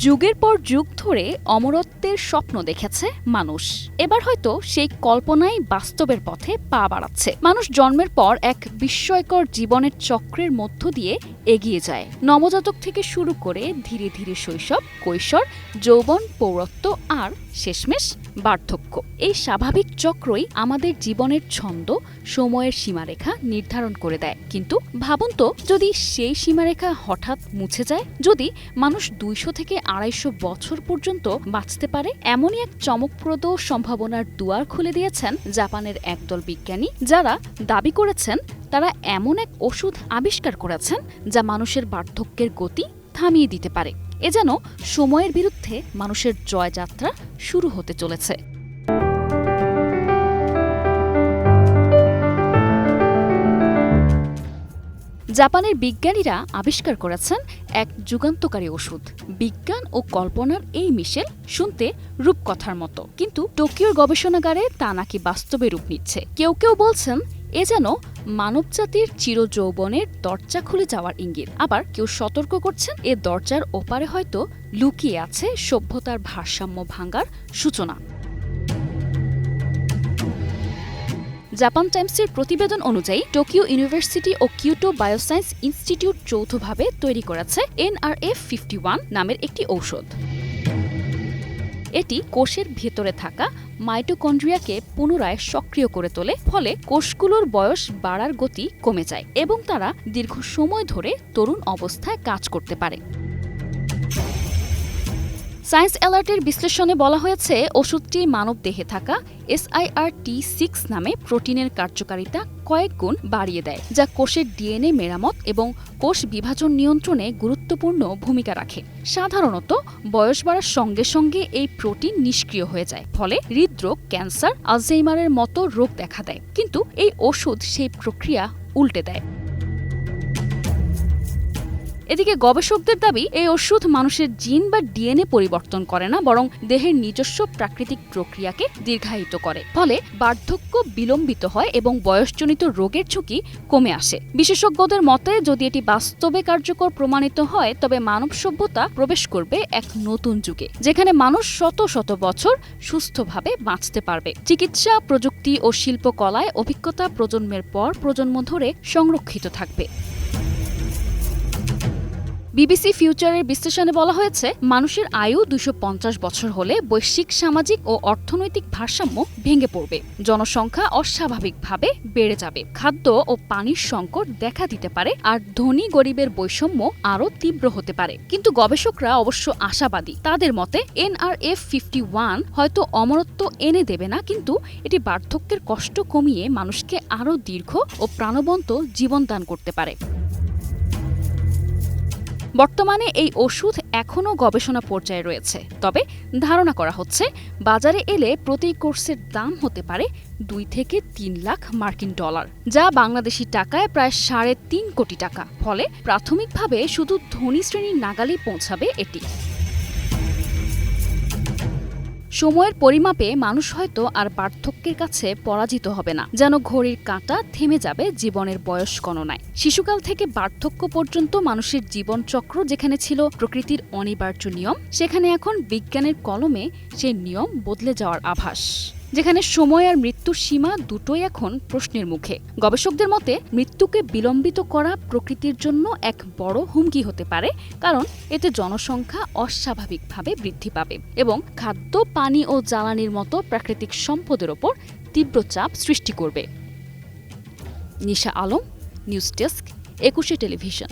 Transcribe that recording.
যুগের পর যুগ ধরে অমরত্বের স্বপ্ন দেখেছে মানুষ। এবার হয়তো সেই কল্পনাই বাস্তবের পথে পা বাড়াচ্ছে। মানুষ জন্মের পর এক বিস্ময়কর জীবনের চক্রের মধ্য দিয়ে এগিয়ে যায়। নবজাতক থেকে শুরু করে ধীরে ধীরে শৈশব, কৈশোর, যৌবন, পৌরত্ব আর শেষমেশ বার্ধক্য। এই স্বাভাবিক চক্রই আমাদের জীবনের ছন্দ, সময়ের সীমারেখা নির্ধারণ করে দেয়। কিন্তু ভাবুন তো, যদি সেই সীমারেখা হঠাৎ মুছে যায়, যদি মানুষ দুইশো থেকে আড়াইশো বছর পর্যন্ত বাঁচতে পারে, এমনই এক চমকপ্রদ সম্ভাবনার দুয়ার খুলে দিয়েছেন জাপানের একদল বিজ্ঞানী, যারা দাবি করেছেন তারা এমন এক ওষুধ আবিষ্কার করেছেন যা মানুষের বার্ধক্যের গতি থামিয়ে দিতে পারে। এ যেন সময়ের বিরুদ্ধে মানুষের জয়যাত্রা শুরু হতে চলেছে। জাপানের বিজ্ঞানীরা আবিষ্কার করেছেন এক যুগান্তকারী ওষুধ। বিজ্ঞান ও কল্পনার এই মিশেল শুনতে রূপকথার মতো। কিন্তু টোকিওর গবেষণাগারে তা নাকি বাস্তবে রূপ নিচ্ছে। কেউ কেউ বলছেন, এ যেন মানবজাতির চিরযৌবনের দরজা খুলে যাওয়ার ইঙ্গিত। আবার কেউ সতর্ক করছেন, এ দরজার ওপারে হয়তো লুকিয়ে আছে সভ্যতার ভারসাম্য ভাঙ্গার সূচনা। জাপান টাইমসের প্রতিবেদন অনুযায়ী, টোকিও ইউনিভার্সিটি ও কিউটো বায়োসায়েন্স ইনস্টিটিউট যৌথভাবে তৈরি করেছে এনআরএফ ফিফটি ওয়ান নামের একটি ঔষধ। এটি কোষের ভেতরে থাকা মাইটোকন্ড্রিয়াকে পুনরায় সক্রিয় করে তোলে, ফলে কোষগুলোর বয়স বাড়ার গতি কমে যায় এবং তারা দীর্ঘ সময় ধরে তরুণ অবস্থায় কাজ করতে পারে। সায়েন্স অ্যালার্টের বিশ্লেষণে বলা হয়েছে, ওষুধটি মানব দেহে থাকা এসআইআর টি সিক্স নামে প্রোটিনের কার্যকারিতা কয়েক গুণ বাড়িয়ে দেয়, যা কোষের ডিএনএ মেরামত এবং কোষ বিভাজন নিয়ন্ত্রণে গুরুত্বপূর্ণ ভূমিকা রাখে। সাধারণত, বয়স বাড়ার সঙ্গে সঙ্গে এই প্রোটিন নিষ্ক্রিয় হয়ে যায়, ফলে হৃদরোগ, ক্যান্সার, আলজেইমারের মতো রোগ দেখা দেয়। কিন্তু এই ওষুধ সেই প্রক্রিয়া উল্টে দেয়। এদিকে গবেষকদের দাবি, এই ওষুধ মানুষের জিন বা ডিএনএ পরিবর্তন করে না, বরং দেহের নিজস্ব প্রাকৃতিক প্রক্রিয়াকে দীর্ঘায়িত করে। ফলে বার্ধক্য বিলম্বিত হয় এবং বয়সজনিত রোগের ঝুঁকি কমে আসে। বিশেষজ্ঞদের মতে, যদি এটি বাস্তবে কার্যকর প্রমাণিত হয়, তবে মানব সভ্যতা প্রবেশ করবে এক নতুন যুগে, যেখানে মানুষ শত শত বছর সুস্থভাবে বাঁচতে পারবে। চিকিৎসা, প্রযুক্তি ও শিল্পকলায় অভিজ্ঞতা প্রজন্মের পর প্রজন্ম ধরে সংরক্ষিত থাকবে। বিবিসি ফিউচারের বিশ্লেষণে বলা হয়েছে, মানুষের আয়ু দুশো বছর হলে বৈশ্বিক, সামাজিক ও অর্থনৈতিক ভারসাম্য ভেঙে পড়বে। জনসংখ্যা অস্বাভাবিকভাবে বেড়ে যাবে। খাদ্য ও পানির সংকট দেখা দিতে পারে, আর ধনী গরিবের বৈষম্য আরও তীব্র হতে পারে। কিন্তু গবেষকরা অবশ্য আশাবাদী। তাদের মতে, এনআরএফ ফিফটি ওয়ান হয়তো অমরত্ব এনে দেবে না, কিন্তু এটি বার্ধক্যের কষ্ট কমিয়ে মানুষকে আরও দীর্ঘ ও প্রাণবন্ত জীবন দান করতে পারে। বর্তমানে এই ওষুধ এখনও গবেষণা পর্যায়ে রয়েছে। তবে ধারণা করা হচ্ছে, বাজারে এলে প্রতি কোর্সের দাম হতে পারে দুই থেকে তিন লাখ মার্কিন ডলার, যা বাংলাদেশি টাকায় প্রায় সাড়ে তিন কোটি টাকা। ফলে প্রাথমিকভাবে শুধু ধনী শ্রেণির নাগালেই পৌঁছাবে এটি। সময়ের পরিমাপে মানুষ হয়তো আর পার্থক্যের কাছে পরাজিত হবে না, যেন ঘড়ির কাঁটা থেমে যাবে জীবনের বয়স গণনায়। শিশুকাল থেকে বার্ধক্য পর্যন্ত মানুষের জীবনচক্র যেখানে ছিল প্রকৃতির অনিবার্য নিয়ম, সেখানে এখন বিজ্ঞানের কলমে সে নিয়ম বদলে যাওয়ার আভাস। যেখানে সময় আর মৃত্যুর সীমা দুটোই এখন প্রশ্নের মুখে। গবেষকদের মতে, মৃত্যুকে বিলম্বিত করা প্রকৃতির জন্য এক বড় হুমকি হতে পারে, কারণ এতে জনসংখ্যা অস্বাভাবিকভাবে বৃদ্ধি পাবে এবং খাদ্য, পানি ও জ্বালানির মতো প্রাকৃতিক সম্পদের ওপর তীব্র চাপ সৃষ্টি করবে। Nisha Alam, news desk, Ekushey television.